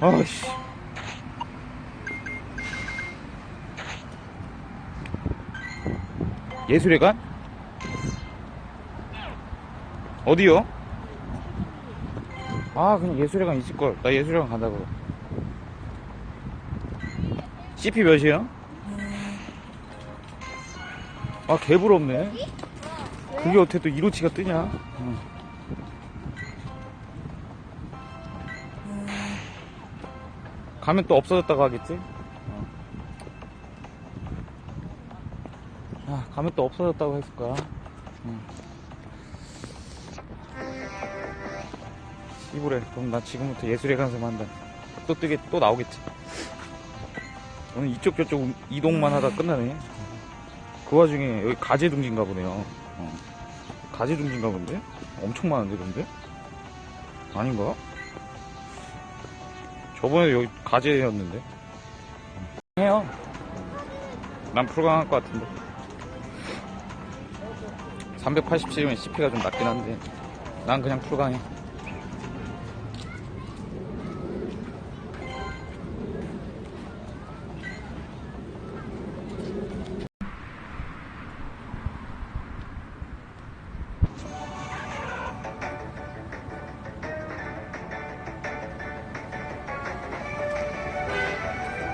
아씨. 예술회관? 어디요? 아, 그냥 예술회관 있을걸. 나 예술회관 간다고. CP 몇이에요? 아, 개부럽네. 그게 어떻게 또 1호치가 뜨냐? 응. 가면 또 없어졌다고 하겠지? 어. 아, 가면 또 없어졌다고 했을 거야. 응. 이불에 그럼 나 지금부터 예술의 간섭 한다. 또 뜨게 또 나오겠지. 오늘 이쪽 저쪽 이동만 하다 끝나네. 그 와중에 여기 가재 둥지인가 보네요. 어. 가재 둥지인가 본데? 엄청 많은데 근데? 아닌가? 저번에 여기 가재였는데. 해요. 난 풀강할 것 같은데. 387이면 CP가 좀 낮긴 한데. 난 그냥 풀강해.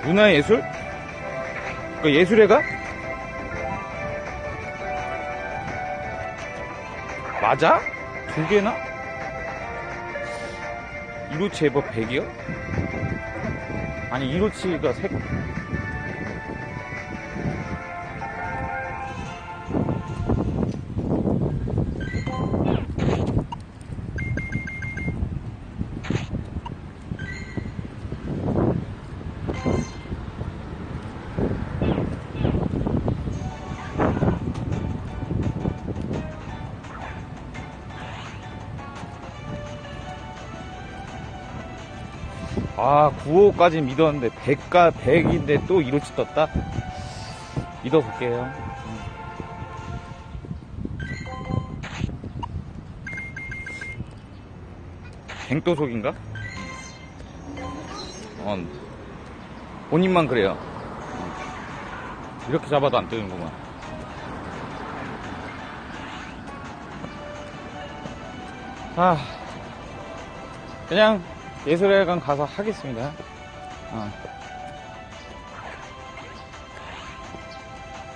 문화예술? 그 예술회가? 맞아? 두 개나? 1호치 에버 100이요? 아니 1호치가 세 아, 9호까지 믿었는데 100가 100인데 또 1호치 떴다. 믿어볼게요. 음. 갱도속인가? 어, 본인만 그래요. 어. 이렇게 잡아도 안 뜨는구만. 아, 그냥 예술회관 가서 하겠습니다. 어.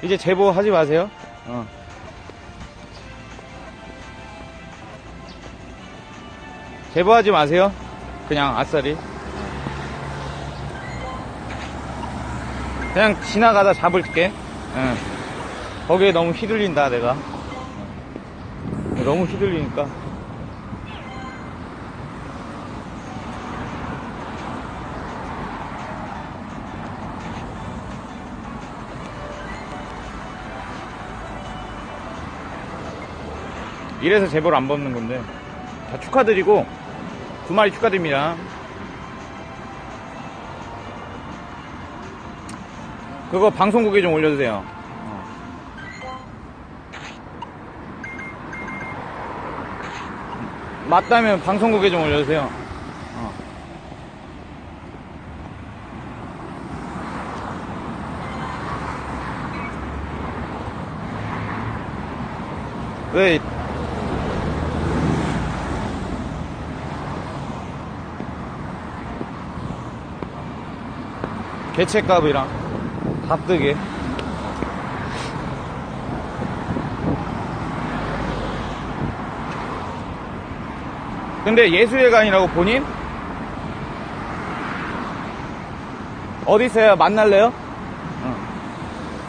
이제 제보 하지 마세요. 어. 제보하지 마세요. 그냥 아싸리. 그냥 지나가다 잡을게. 어. 거기에 너무 휘둘린다, 내가. 어. 너무 휘둘리니까. 이래서 제보를 안 받는 건데 다 축하드리고 두 마리 축하드립니다 그거 방송국에 좀 올려주세요 어. 맞다면 방송국에 좀 올려주세요 어. 왜 개체값이랑 다 뜨게 근데 예술회관이라고 본인? 어디 있어요? 만날래요? 어.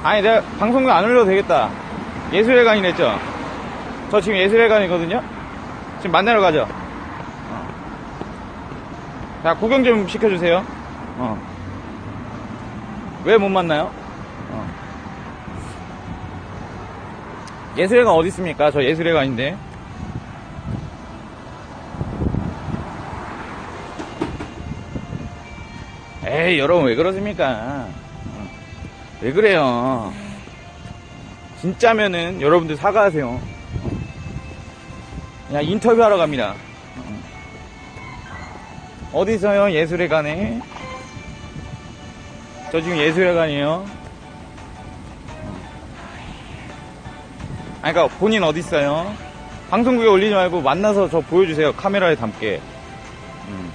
아니 내가 방송국 안 올려도 되겠다 예술회관이랬죠? 저 지금 예술회관이거든요? 지금 만나러 가죠? 어. 자 구경 좀 시켜주세요 어. 왜 못 만나요? 어. 예술회관 어디 있습니까? 저 예술회관인데. 에이, 여러분 왜 그러십니까? 어. 왜 그래요? 진짜면은 여러분들 사과하세요. 그냥 인터뷰하러 갑니다. 어디 있어요? 예술회관에. 저 지금 예술회관이에요. 아니, 그니까 본인 어디 있어요? 방송국에 올리지 말고 만나서 저 보여주세요. 카메라에 담게. 음.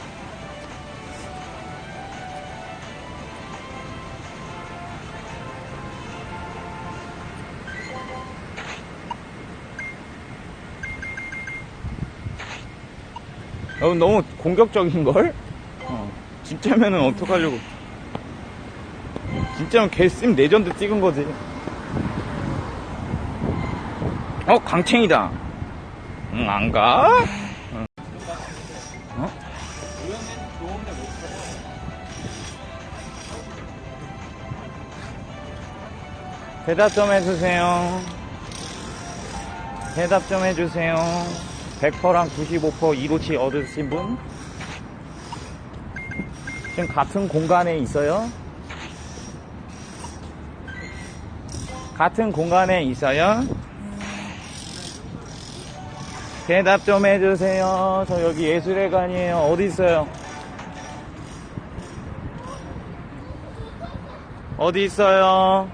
어, 너무 공격적인걸? 어, 진짜면은 어떡하려고. 진짜면 개쌤 레전드 찍은 거지. 어, 강챙이다. 응, 안 가? 응. 어? 대답 좀 해주세요. 대답 좀 해주세요. 100%랑 95% 이로치 얻으신 분? 지금 같은 공간에 있어요? 같은 공간에 있어요? 대답 좀 해주세요. 저 여기 예술회관이에요. 어디 있어요? 어디 있어요?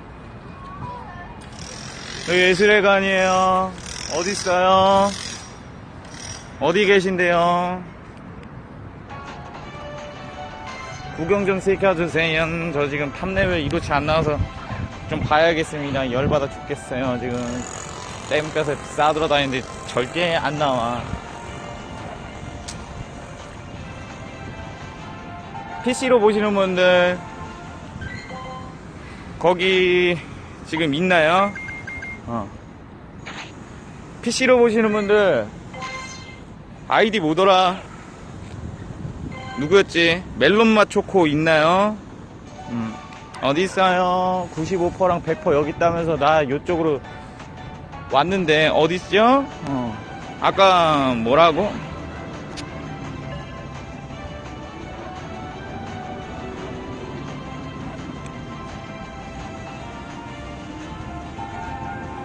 여기 예술회관이에요. 어디 있어요? 어디 계신데요? 구경 좀 시켜주세요. 저 지금 탐내vel 이도치 안 나와서 좀 봐야겠습니다. 열받아 죽겠어요. 지금 땜까서 싸들어 다니는데 절대 안 나와. PC로 보시는 분들 거기 지금 있나요? 어. PC로 보시는 분들 아이디 뭐더라? 누구였지? 멜론맛 초코 있나요? 음. 어디 있어요? 95%랑 100% 여기 있다면서 나 이쪽으로 왔는데 어디 있죠? 어. 아까 뭐라고?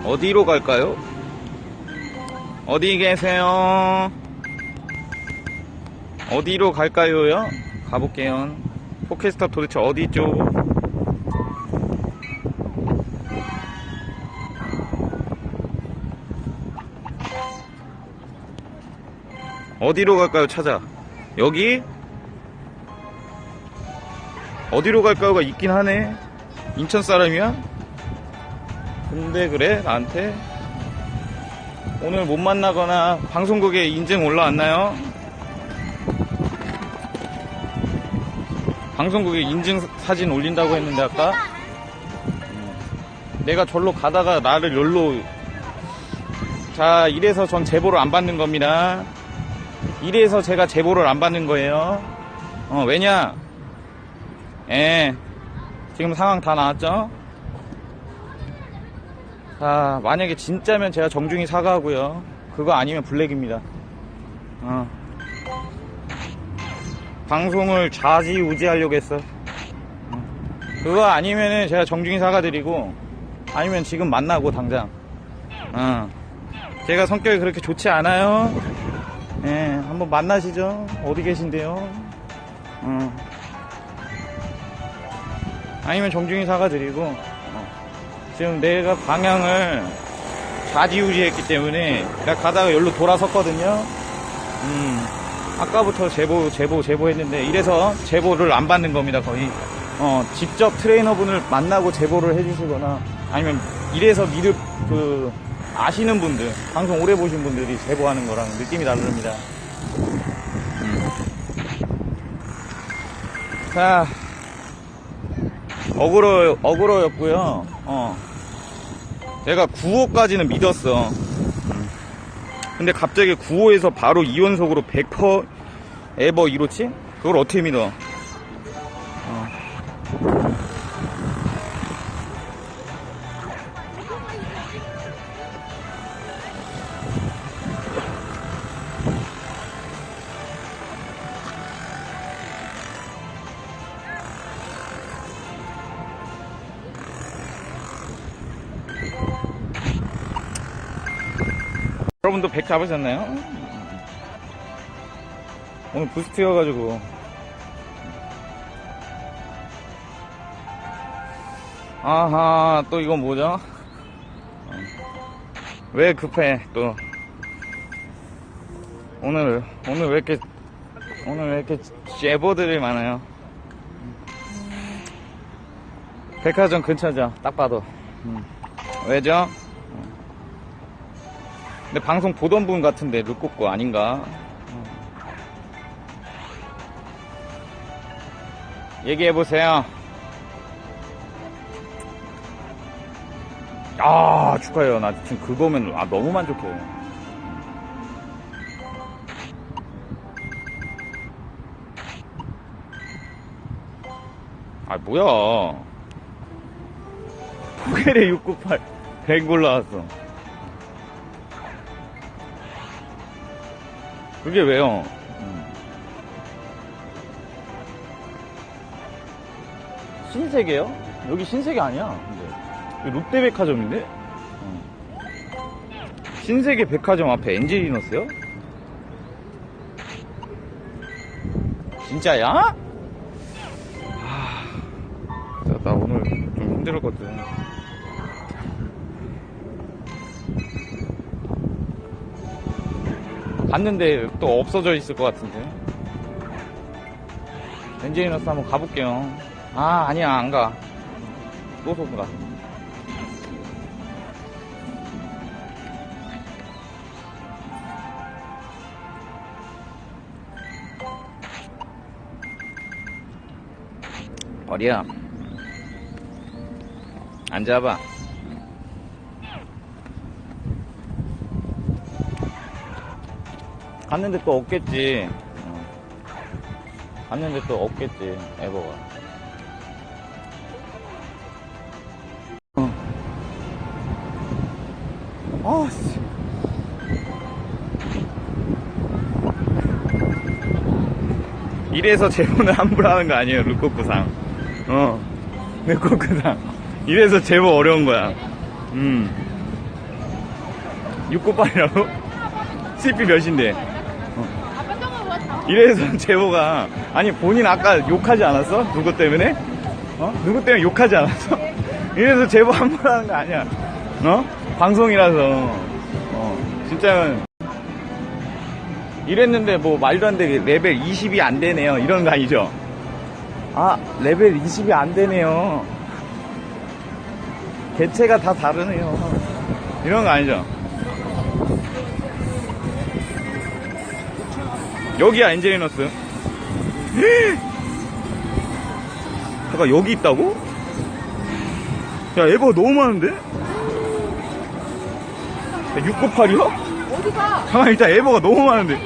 어디로 갈까요? 어디 계세요? 어디로 갈까요요? 가볼게요. 포켓스타 도대체 어디 있죠? 어디로 갈까요? 찾아. 여기? 어디로 갈까요가 있긴 하네. 인천 사람이야? 근데 그래? 나한테? 오늘 못 만나거나 방송국에 인증 올라왔나요? 방송국에 인증 사진 올린다고 했는데 아까 음. 내가 절로 가다가 나를 열로 자 이래서 전 제보를 안 받는 겁니다 이래서 제가 제보를 안 받는 거예요 어 왜냐 예 지금 상황 다 나왔죠 자 만약에 진짜면 제가 정중히 사과하고요 그거 아니면 블랙입니다 어 방송을 좌지우지하려고 했어. 그거 아니면은 제가 정중히 사과드리고, 아니면 지금 만나고 당장. 어. 제가 성격이 그렇게 좋지 않아요. 예, 한번 만나시죠. 어디 계신데요? 어. 아니면 정중히 사과드리고, 어. 지금 내가 방향을 좌지우지했기 때문에 내가 가다가 여기로 돌아섰거든요. 음. 아까부터 제보, 제보, 제보 했는데, 이래서 제보를 안 받는 겁니다, 거의. 어, 직접 트레이너분을 만나고 제보를 해주시거나, 아니면 이래서 믿을, 그, 아시는 분들, 방송 오래 보신 분들이 제보하는 거랑 느낌이 다릅니다. 음. 자, 어그로, 어그로였고요 어. 내가 9호까지는 믿었어. 근데 갑자기 9호에서 바로 2연속으로 100% 에버 이로치? 그걸 어떻게 믿어? 어. 여러분도 100 잡으셨나요? 오늘 부스트여가지고 아하 또 이건 뭐죠? 왜 급해 또 오늘 오늘 왜 이렇게 오늘 왜 이렇게 제보들이 많아요 백화점 근처죠 딱 봐도 음. 왜죠? 근데 방송 보던 분 같은데, 르꼬꼬 아닌가? 얘기해보세요. 아, 축하해요. 나 지금 그거면, 아, 너무 만족해. 아, 뭐야. 포겔에 698, 100 올라왔어. 그게 왜요? 음. 신세계요? 여기 신세계 아니야. 롯데백화점인데? 어. 신세계 백화점 앞에 엔젤리너스요? 진짜야? 하... 나, 나 오늘 좀 힘들었거든. 갔는데 또 없어져 있을 것 같은데. 엔젤리너스 한번 가볼게요. 아, 아니야, 안 가. 또 속가. 어디야? 앉아 갔는데 또 없겠지. 어. 갔는데 또 없겠지, 에버가. 어. 아, 씨. 이래서 제보는 함부로 하는 거 아니에요, 루코쿠상. 어, 루코쿠상. 이래서 제보 어려운 거야. 음. 698이라고? CP 몇인데? 이래서 제보가, 아니, 본인 아까 욕하지 않았어? 누구 때문에? 어? 누구 때문에 욕하지 않았어? 이래서 제보 함부로 하는 거 아니야. 어? 방송이라서. 어, 진짜. 이랬는데 뭐 말도 안 되게 레벨 20이 안 되네요. 이런 거 아니죠? 아, 레벨 20이 안 되네요. 개체가 다 다르네요. 이런 거 아니죠? 여기야 엔젤리너스 잠깐 여기 있다고? 야 에버 너무 많은데? 야, 6 9 8이요? 어디가? 잠깐 일단 에버가 너무 많은데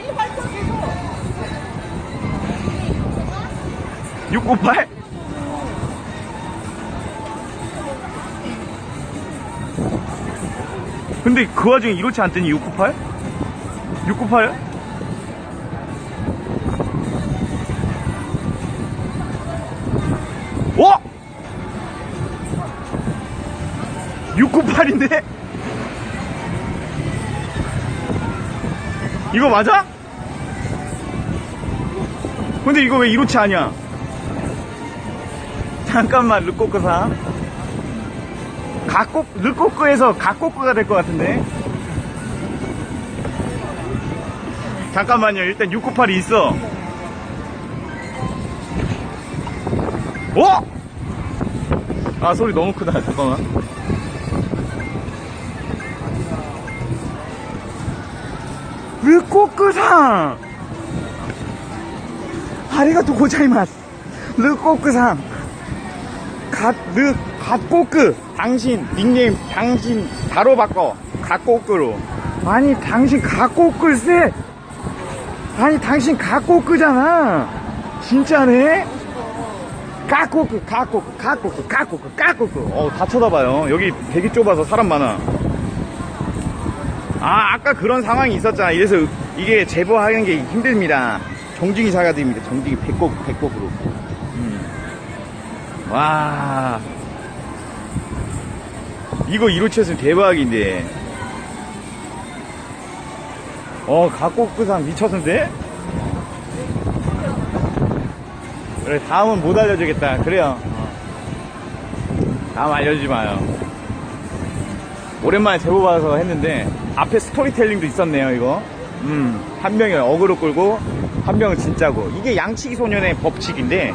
6 9 8? 근데 그 와중에 이렇지 않더니 6 9 8? 6 9 8? 말인데? 이거 맞아? 근데 이거 왜 이로치 아니야? 잠깐만 르꼬크상 각곡 르꼬크에서 각곡크가 될 것 같은데 잠깐만요 일단 698이 있어 오! 아 소리 너무 크다 잠깐만 르꼬크상! ありがとうございます. 르꼬크상. 갓, 르, 갓꼬크. 당신, 닉네임, 당신, 바로 바꿔. 갓꼬크로. 아니, 당신 갓꼬크세. 아니, 당신 갓꼬크잖아. 진짜네? 갓꼬크, 갓꼬크, 갓꼬크, 갓꼬크, 갓꼬크. 어, 다 쳐다봐요. 여기 되게 좁아서 사람 많아. 아, 아까 그런 상황이 있었잖아. 이래서 이게 제보하는 게 힘듭니다. 정중히 사과드립니다. 정중히 배꼽, 배꼽으로. 음. 와. 이거 이로 치였으면 대박인데. 어, 각곡부상 미쳤는데? 그래, 다음은 못 알려주겠다. 그래요. 어. 다음 알려주지 마요. 오랜만에 제보 받아서 했는데 앞에 스토리텔링도 있었네요 이거. 음, 한 명이 어그로 끌고 한 명은 진짜고 이게 양치기 소년의 법칙인데,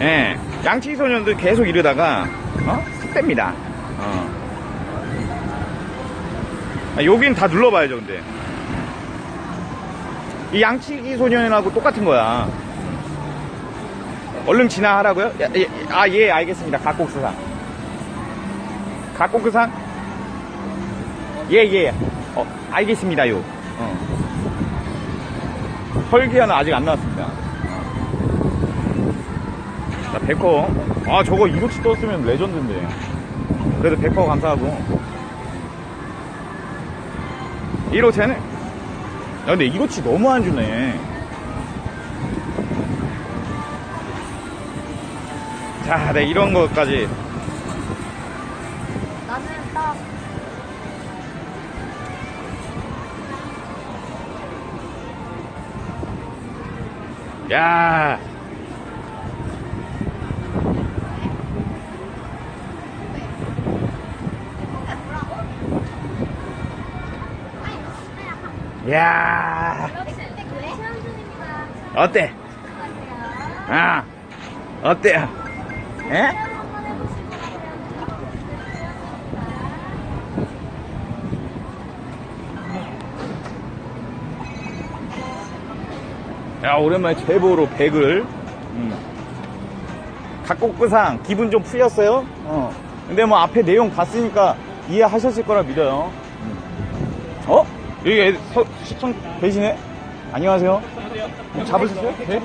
예, 양치기 소년들 계속 이러다가 어? 습됩니다. 어. 아, 여긴 다 눌러봐야죠 근데. 이 양치기 소년하고 똑같은 거야. 얼른 지나하라고요? 야, 예, 아, 예, 알겠습니다. 각곡수상. 각곡수상? 예, 예. 어, 알겠습니다요. 어. 펄기아는 아직 안 나왔습니다. 자, 백퍼. 아, 저거 이로치 떴으면 레전드인데. 그래도 백퍼 감사하고. 1호체는? 야, 근데 이로치 너무 안 주네. 자, 네, 이런 것까지. 야. 야. 어때? 아. 어때요? 에? 야, 오랜만에 제보로 100을. 음. 각곡구상 기분 좀 풀렸어요? 어. 근데 뭐 앞에 내용 봤으니까 이해하셨을 거라 믿어요. 음. 어? 여기 애, 서, 시청 계시네? 안녕하세요. 잡으셨어요? 네?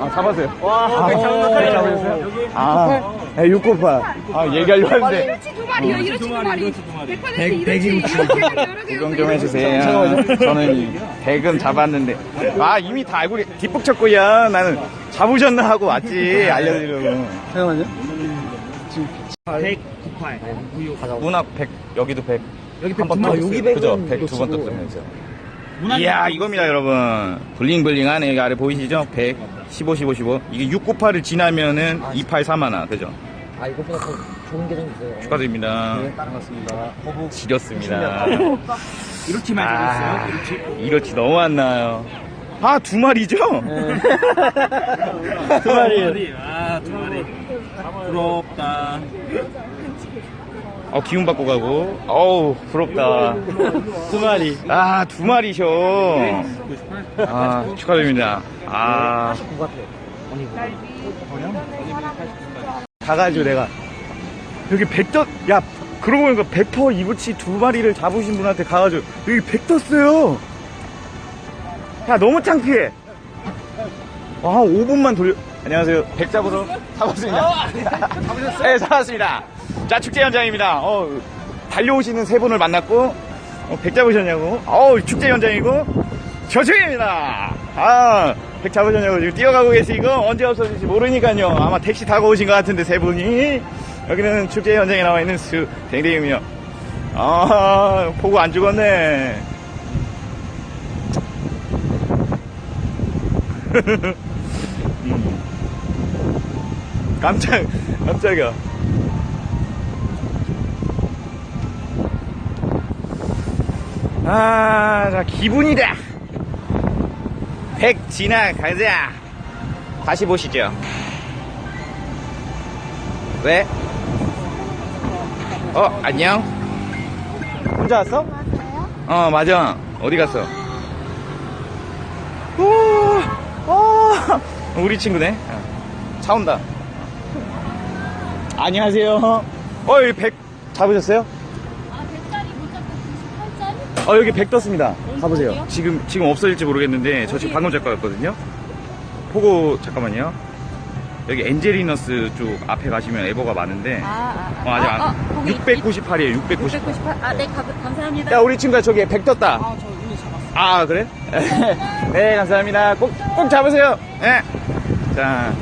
아, 잡았어요. 와, 아, 네, 잡으셨어요? 아, 네, 698. 아, 얘기하려고 했는데. 이렇지 두 마리, 이렇지 두 마리. 100% 이렇지. 이렇게 구경 좀 해주세요. 저는 대금 잡았는데. 아, 이미 다 알고, 뒷북 쳤고요. 나는 잡으셨나 하고 왔지. 알려드리려고. 잠깐만요. 198. 문학 100, 여기도 100. 여기 한번 두 마리, 떴어요. 여기 그죠? 100은 100 두 번. 떴으면서. 이야, 이겁니다, 여러분. 블링블링한 여기 아래 보이시죠? 100, 15, 15, 15. 이게 698을 지나면은 284만화. 그죠? 아, 이것보다 더 좋은 게 좀 있어요. 축하드립니다. 네, 반갑습니다. 거북. 지렸습니다. 이렇게 많이 아. 이렇게. 이렇지 너무 안 나요. 아, 두 마리죠? 두 마리. 아, 두 마리. 부럽다. 어, 기운 받고 가고. 어우, 부럽다. 두 마리. 아, 두 마리셔. 아, 축하드립니다. 아, 가가지고 내가. 여기 백 떴, 야, 그러고 보니까 백퍼 이부치 두 마리를 잡으신 분한테 가가지고, 여기 백 떴어요. 야, 너무 창피해. 와, 한 5분만 돌려. 안녕하세요. 백 잡으러 잡았습니다. 네, 잡았습니다. 자, 축제 현장입니다. 어, 달려오시는 세 분을 만났고, 어, 백 잡으셨냐고. 어우, 축제 현장이고, 저축입니다. 아, 백 잡으셨냐고. 지금 뛰어가고 계시고, 언제 없어질지 모르니까요. 아마 택시 타고 오신 것 같은데, 세 분이. 여기는 축제 현장에 나와 있는 수, 댕댕이며. 아, 보고 안 죽었네. 음. 깜짝, 깜짝이야. 아, 자, 기분이다. 100 지나가자. 다시 보시죠. 왜? 어, 안녕. 혼자 왔어? 어, 맞아. 어디 갔어? 오, 오, 우리 친구네. 어, 차 온다. 안녕하세요. 어, 여기 100 잡으셨어요? 아, 100짜리 못 잡고 98짜리? 어, 여기 100 떴습니다. 가보세요. 지금, 지금 없어질지 모르겠는데, 저 지금 방금 작가 왔거든요. 포고, 잠깐만요. 여기 엔젤리너스 쪽 앞에 가시면 에버가 많은데, 아, 아, 어, 아직 아, 아, 안, 거기 698이에요, 698. 698. 아, 네, 가, 감사합니다. 야, 우리 친구가 저기 100 떴다. 아, 저 이미 잡았어. 아, 그래? 네, 감사합니다. 꼭, 꼭 잡으세요. 예. 자.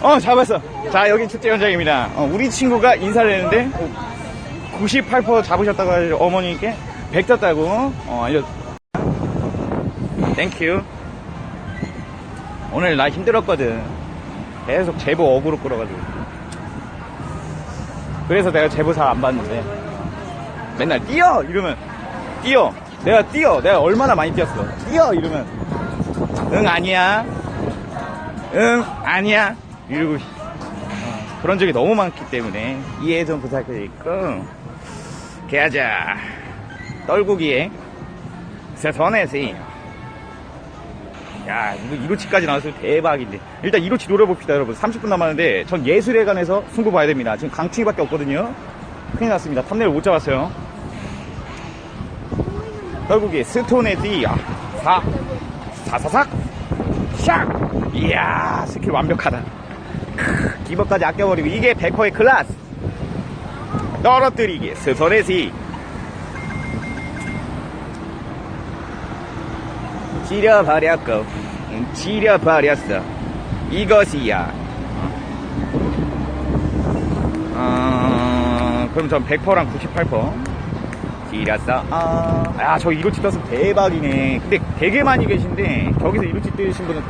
어, 잡았어. 자, 여기 축제 현장입니다. 어, 우리 친구가 인사를 했는데, 98% 잡으셨다고 하죠. 어머니께 100 떴다고, 어, 알려, 땡큐. 오늘 나 힘들었거든. 계속 제보 어그로 끌어가지고. 그래서 내가 제보 잘안 받는데. 맨날 뛰어! 이러면 뛰어. 내가 뛰어. 내가 얼마나 많이 뛰었어. 뛰어! 이러면. 응 아니야. 응 아니야. 이러고 어, 그런 적이 너무 많기 때문에 이해 좀 부탁드리고 개하자. 떨구기에. 세선에서 야 이거 1호치까지 나왔으면 대박인데. 일단 1호치 노려봅시다 여러분. 30분 남았는데 전 예술회관에서 승부 봐야 됩니다. 지금 강충이밖에 없거든요. 큰일 났습니다. 탐내를 못 잡았어요. 떨구기 스톤에 뛰어 4 사사삭. 샥! 이야 스킬 완벽하다. 크, 기버까지 아껴버리고 이게 100%의 클라스. 떨어뜨리기. 스톤에시 지려버렸고 음, 지려버렸어. 이것이야. 어, 그럼 전 100%랑 98% 지렸어. 아, 야, 저 이로치 떴으면 대박이네. 근데 되게 많이 계신데 저기서 이로치 뜨신 분은